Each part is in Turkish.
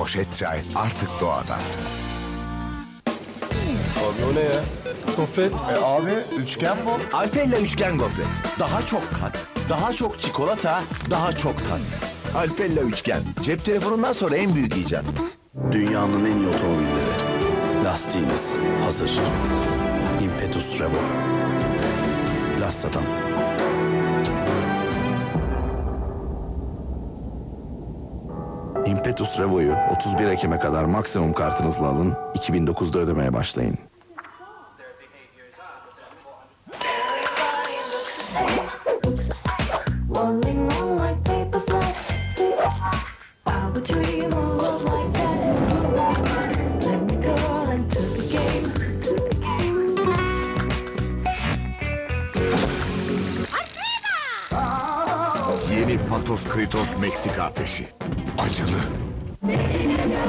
poşet çay artık doğada. Abi o ne ya? Gofret. E abi üçgen bu. Alpella üçgen gofret. Daha çok kat, daha çok çikolata, daha çok tat. Alpella üçgen. Cep telefonundan sonra en büyük icat. Dünyanın en iyi otomobilleri. Lastiğimiz hazır. Impetus Revo. Lasta'dan. Impetus Revo'yu 31 Ekim'e kadar maksimum kartınızla alın. 2009'da ödemeye başlayın. Everybody looks the same, looks the same. Rolling on like paper flags. I would dream of love like that. Let me go into the game.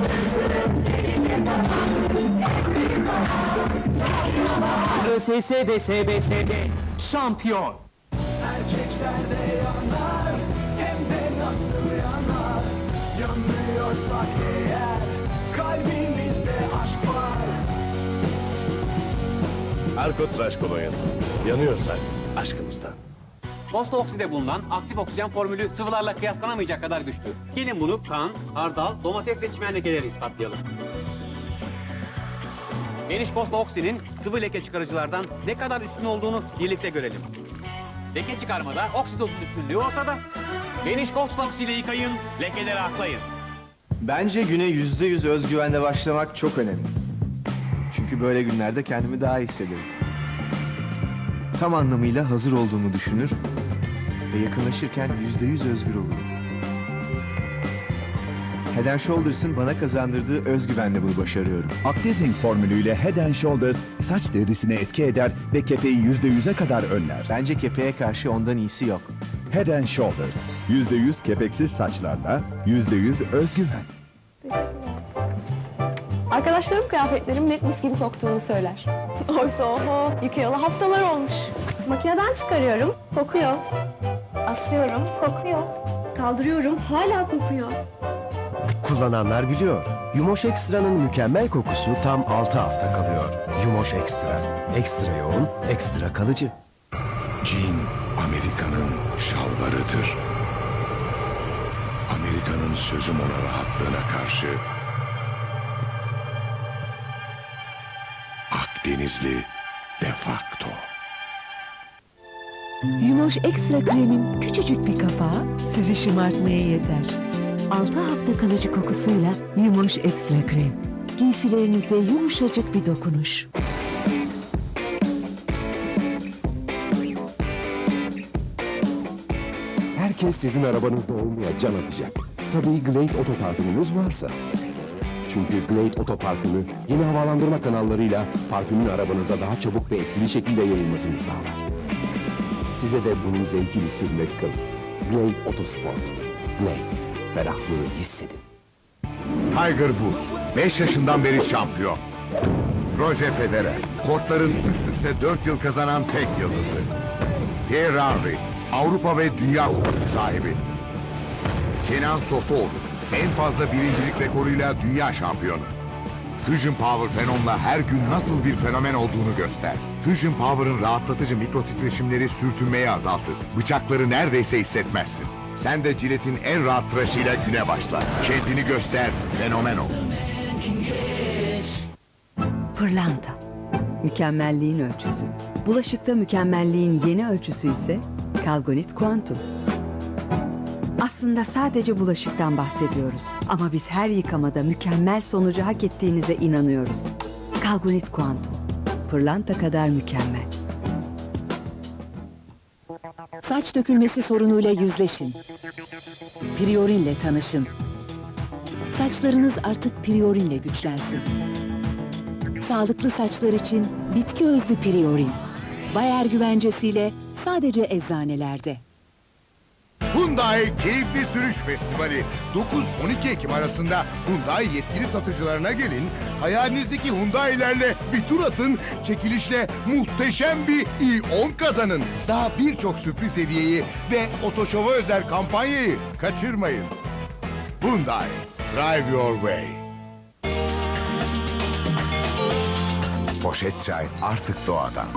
Yeni Patos Kritos Meksika ateşi. Acılı. ÖSS ve SBS'de şampiyon. Erkotraş kolonyası. Yanıyorsak aşkımızdan. Bosta okside bulunan aktif oksijen formülü sıvılarla kıyaslanamayacak kadar güçlü. Gelin bunu kan, hardal, domates ve çimen lekeleri ispatlayalım. Geniş Bosta oksinin sıvı leke çıkarıcılardan ne kadar üstün olduğunu birlikte görelim. Leke çıkarmada oksidozun üstünlüğü ortada. Geniş Bosta oksiyle yıkayın, lekeleri aklayın. Bence güne yüzde yüz özgüvenle başlamak çok önemli. Çünkü böyle günlerde kendimi daha iyi hissederim. Tam anlamıyla hazır olduğumu düşünür ve yakınlaşırken yüzde yüz özgür olurum. Head and Shoulders'ın bana kazandırdığı özgüvenle bunu başarıyorum. Actizing formülüyle Head and Shoulders saç derisine etki eder ve kepeği %100'e kadar önler. Bence kepeğe karşı ondan iyisi yok. Head and Shoulders %100 kepeksiz saçlarla %100 özgüven. Arkadaşlarım kıyafetlerimin net mis gibi koktuğunu söyler. Oysa oho yıkayalı haftalar olmuş. Makineden çıkarıyorum, kokuyor. Asıyorum, kokuyor. Kaldırıyorum, hala kokuyor. Kullananlar biliyor. Yumoş Ekstra'nın mükemmel kokusu tam 6 hafta kalıyor. Yumoş Ekstra. Ekstra yoğun, ekstra kalıcı. Cin Amerika'nın şalvarıdır. Amerika'nın sözüm ona rahatlığına karşı Akdenizli de facto. Yumoş Ekstra Krem'in küçücük bir kapağı sizi şımartmaya yeter. 6 hafta kalıcı kokusuyla Yumoş Ekstra Krem. Giysilerinize yumuşacık bir dokunuş. Herkes sizin arabanızda olmaya can atacak. Tabii Glade otoparfümünüz varsa. Çünkü Glade otoparfümü yeni havalandırma kanallarıyla parfümün arabanıza daha çabuk ve etkili şekilde yayılmasını sağlar. Size de bunun zevkini sürmek kalır. Glade Otosport. Glade. Ferahlığı hissedin. Tiger Woods 5 yaşından beri şampiyon. Roger Federer kortların üst üste 4 yıl kazanan tek yıldızı. Thierry Henry Avrupa ve Dünya Kupası sahibi. Kenan Sofuoğlu en fazla birincilik rekoruyla dünya şampiyonu. Fusion Power Fenon'la her gün nasıl bir fenomen olduğunu göster. Fusion Power'ın rahatlatıcı mikro titreşimleri sürtünmeyi azaltır. Bıçakları neredeyse hissetmezsin. Sen de Cilet'in en rahat tıraşıyla güne başla. Kendini göster, fenomen ol. Pırlanta. Mükemmelliğin ölçüsü. Bulaşıkta mükemmelliğin yeni ölçüsü ise Kalgonit Quantum. Aslında sadece bulaşıktan bahsediyoruz. Ama biz her yıkamada mükemmel sonucu hak ettiğinize inanıyoruz. Kalgonit Quantum. Pırlanta kadar mükemmel. Saç dökülmesi sorunuyla yüzleşin. Priorin'le tanışın. Saçlarınız artık Priorin'le güçlensin. Sağlıklı saçlar için bitki özlü Priorin. Bayer güvencesiyle sadece eczanelerde. Hyundai Keyifli Sürüş Festivali 9-12 Ekim arasında Hyundai yetkili satıcılarına gelin, hayalinizdeki Hyundai'lerle bir tur atın, çekilişle muhteşem bir i10 kazanın. Daha birçok sürpriz hediyeyi ve otoşova özel kampanyayı kaçırmayın. Hyundai, Drive your way. Poşet çay artık doğadan.